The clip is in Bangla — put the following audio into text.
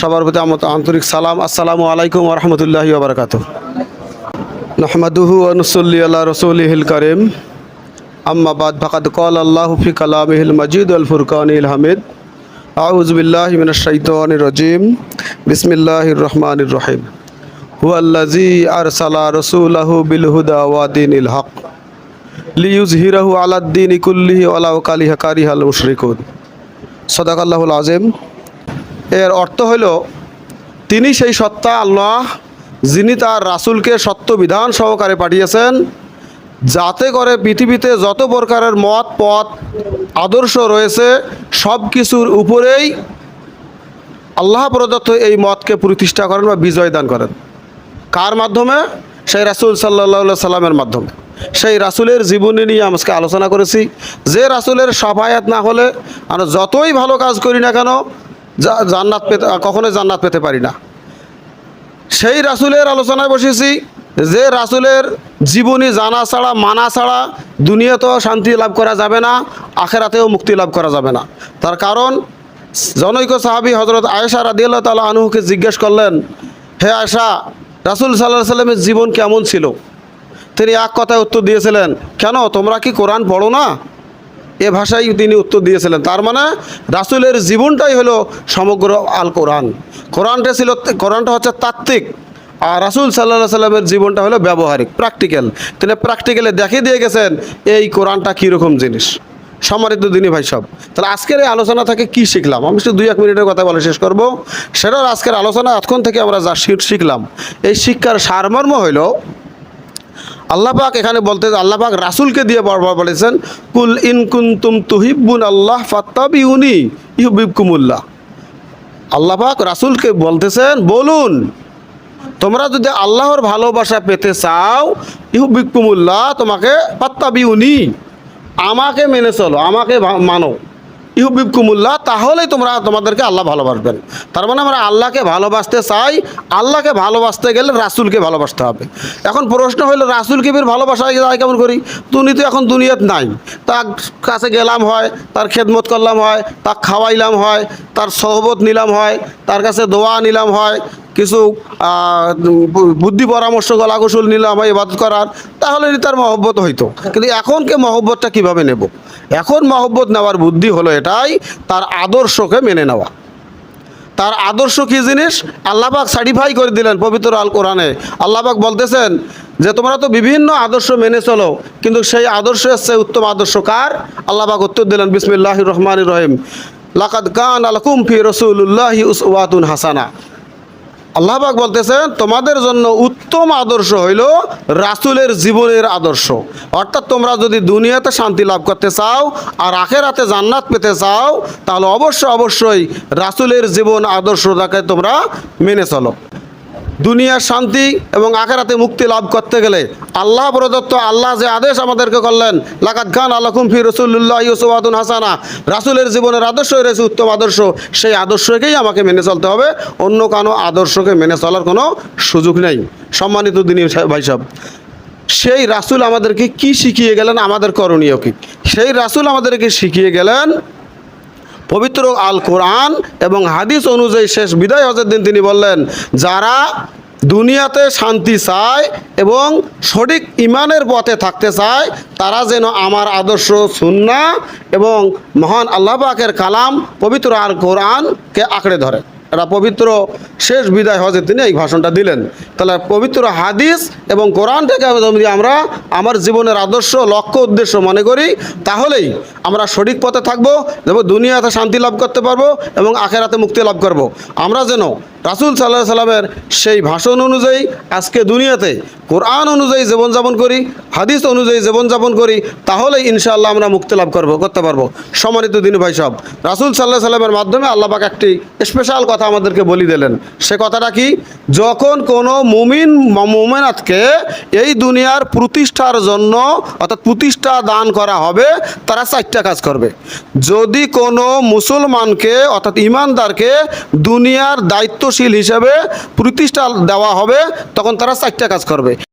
সবার প্রতি আমার আন্তরিক সালাম। আসসালামু আলাইকুম রহমতুল্লাহ বারকাত নহমাদুহু অনুসল্লি আল্লাহ রসুলিহিল করিম। আম্মা বাদ, ফাকাদ কল আল্লাহ ফি কালামিহিল মজিদ আল ফুরকানিল হামিদ। আউজ বিল্লাহ মিন শাইতান রজিম। বিসমিল্লাহির রহমানির রহিম। হুয়াল্লাজি আরসালা রসুলাহু বিল হুদা ওয়া দিনিল হক। লিউজহিরাহু আলাদ্দিন কুল্লিহি ওয়ালাউ কালিহা কারিহাল মুশরিকুন। সদাকাল্লাহুল আজম এর অর্থ হইল তিনি সেই সত্তা আল্লাহ, যিনি তার রাসূলকে সত্য বিধান সহকারে পাঠিয়েছেন, যাতে করে পৃথিবীতে যত প্রকারের মত, পথ, আদর্শ রয়েছে, সব কিছুর উপরেই আল্লাহ প্রদত্ত এই মতকে প্রতিষ্ঠা করেন বা বিজয় দান করেন। কার মাধ্যমে? সেই রাসূল সাল্লাহ সাল্লামের মাধ্যমে। সেই রাসূলের জীবনী নিয়ে আজকে আলোচনা করেছি। যে রাসূলের সফায়াত না হলে আমরা যতই ভালো কাজ করি না কেন জান্নাত পেতে কখনোই জান্নাত পেতে পারি না। সেই রাসূলের আলোচনায় বসেছি যে রাসূলের জীবনী জানা ছাড়া, মানা ছাড়া দুনিয়াতেও শান্তি লাভ করা যাবে না, আখেরাতেও মুক্তি লাভ করা যাবে না। তার কারণ, জনৈক সাহাবী হজরত আয়েশা রাদিয়াল্লাহু তাআলা আনহুকে জিজ্ঞেস করলেন, হে আয়েশা, রাসূল সাল্লাহ সাল্লামের জীবন কেমন ছিল? তিনি এক কথায় উত্তর দিয়েছিলেন, কেন, তোমরা কি কোরআন পড়ো না? এ ভাষায় তিনি উত্তর দিয়েছিলেন। তার মানে রাসুলের জীবনটাই হলো সমগ্র আল কোরআন। কোরআনটা ছিল, কোরআনটা হচ্ছে তাত্ত্বিক, আর রাসূল সাল্লাহ সাল্লামের জীবনটা হলো ব্যবহারিক, প্র্যাকটিক্যাল। তিনি প্র্যাকটিক্যালে দেখিয়ে দিয়ে গেছেন, এই কোরআনটা কীরকম জিনিস? সম্মানিত দিনী ভাই সব তাহলে আজকের এই আলোচনা থেকে কি শিখলাম? আমি শুধু দুই এক মিনিটের কথা বলে শেষ করব। সেটার আজকের আলোচনা এতক্ষণ থেকে আমরা যা শিখ- শিখলাম, এই শিক্ষার সারমর্ম হইল আল্লাপাক এখানে বলতে আল্লাপাক রাসূলকে দিয়ে বারবার বলেছেন কুল ইন কুনতুম তুহিব্বুন আল্লাহ ফাত্তাবিউনি ইউবিবকুমুল্লাহ আল্লাপাক রাসূলকে বলতেছেন, বলুন, তোমরা যদি আল্লাহর ভালোবাসা পেতে চাও ইহুবিকুমুল্লাহ তোমাকে ফাত্তাবিউনি, আমাকে মেনে চলো, আমাকে ভা- মানো ইহুবিকুমুল্লাহ তাহলেই তোমরা তোমাদেরকে আল্লাহ ভালোবাসবেন। তার মানে আমরা আল্লাহকে ভালোবাসতে চাই, আল্লাহকে ভালোবাসতে গেলে রাসূলকে ভালোবাসতে হবে। এখন প্রশ্ন হলো রাসূলকে ফির ভালোবাসা যায় কেমন করি? তুমি তো এখন দুনিয়াত নাই। তার কাছে গেলাম হয়, তার খেদমত করলাম হয় তার খাওয়াইলাম হয়, তার সহবত নিলাম হয়, তার কাছে দোয়া নিলাম হয়, কিছু বুদ্ধি পরামর্শ গলা কৌশল নিলাম হয়, ইবাদত করার, তাহলে তার মহব্বত হইতো। কিন্তু এখনকে মহব্বতটা কীভাবে নেব? এখন মহব্বত নেওয়ার বুদ্ধি হলো এটাই, তার আদর্শকে মেনে নেওয়া। তার আদর্শ কী জিনিস? আল্লাপাক সার্টিফাই করে দিলেন পবিত্র আল কোরআনে। আল্লাপাক বলতেছেন যে, তোমরা তো বিভিন্ন আদর্শ মেনে চলো, কিন্তু সেই আদর্শ চেয়ে উত্তম আদর্শ কার? আল্লাপাক উত্তর দিলেন বিসমিল্লাহ রহমান রহিম। লাকাদ কান আলকুম ফি রসুল্লাহি উসওয়াতুন হাসানা। আল্লাহবাক বলতেছেন, তোমাদের জন্য উত্তম আদর্শ হইল রাসুলের জীবনের আদর্শ। অর্থাৎ তোমরা যদি দুনিয়াতে শান্তি লাভ করতে চাও আর আখের হাতে জান্নাত পেতে চাও, তাহলে অবশ্য অবশ্যই রাসুলের জীবন আদর্শটাকে তোমরা মেনে চলো। দুনিয়ার শান্তি এবং আখেরাতে মুক্তি লাভ করতে গেলে আল্লাহ প্রদত্ত, আল্লাহ যে আদেশ আমাদেরকে করলেন লাকাত খান আল্লাহুম ফি রসুল্লাহ ইউসুবাদুন হাসানা। রাসূলের জীবনের আদর্শ রয়েছে উত্তম আদর্শ, সেই আদর্শকেই আমাকে মেনে চলতে হবে, অন্য কোনো আদর্শকে মেনে চলার কোনো সুযোগ নেই। সম্মানিত দিনী ভাই সাহেব, সেই রাসূল আমাদেরকে কি শিখিয়ে গেলেন? আমাদের করণীয় কি? সেই রাসূল আমাদেরকে শিখিয়ে গেলেন পবিত্র আল কোরআন এবং হাদিস অনুযায়ী শেষ বিদায় হজের দিন তিনি বললেন, যারা দুনিয়াতে শান্তি চায় এবং সঠিক ইমানের পথে থাকতে চায়, তারা যেন আমার আদর্শ সুন্না এবং মহান আল্লাহ পাকের কালাম পবিত্র আর কোরআনকে আঁকড়ে ধরে। এটা পবিত্র শেষ বিদায় হজে তিনি এই ভাষণটা দিলেন তাহলে পবিত্র হাদিস এবং কোরআন থেকে যদি আমরা আমার জীবনের আদর্শ, লক্ষ্য, উদ্দেশ্য মনে করি, তাহলেই আমরা সঠিক পথে থাকব এবং দুনিয়াতে শান্তি লাভ করতে পারব এবং আখেরাতে মুক্তি লাভ করব। আমরা যেন রাসূল সাল্লাহ সাল্লামের সেই ভাষণ অনুযায়ী আজকে দুনিয়াতে কোরআন অনুযায়ী জীবনযাপন করি, হাদিস অনুযায়ী জীবনযাপন করি, তাহলেই ইনশাআল্লাহ আমরা মুক্তি লাভ করব, করতে পারব। সম্মানিত দিন ভাই সব রাসূল সাল্লাহ সাল্লামের মাধ্যমে আল্লাহ পাক একটি স্পেশাল কথা আমাদেরকে বলি দিলেন। সে কথাটা কি? যখন কোনো মুমিন মুমিনাতকে এই দুনিয়ার প্রতিষ্ঠার জন্য অর্থাৎ প্রতিষ্ঠা দান করা হবে, তারা চারটা কাজ করবে। যদি কোনো মুসলমানকে অর্থাৎ ইমানদারকে দুনিয়ার দায়িত্বশীল হিসাবে প্রতিষ্ঠা দেওয়া হবে তখন তারা চারটা কাজ করবে।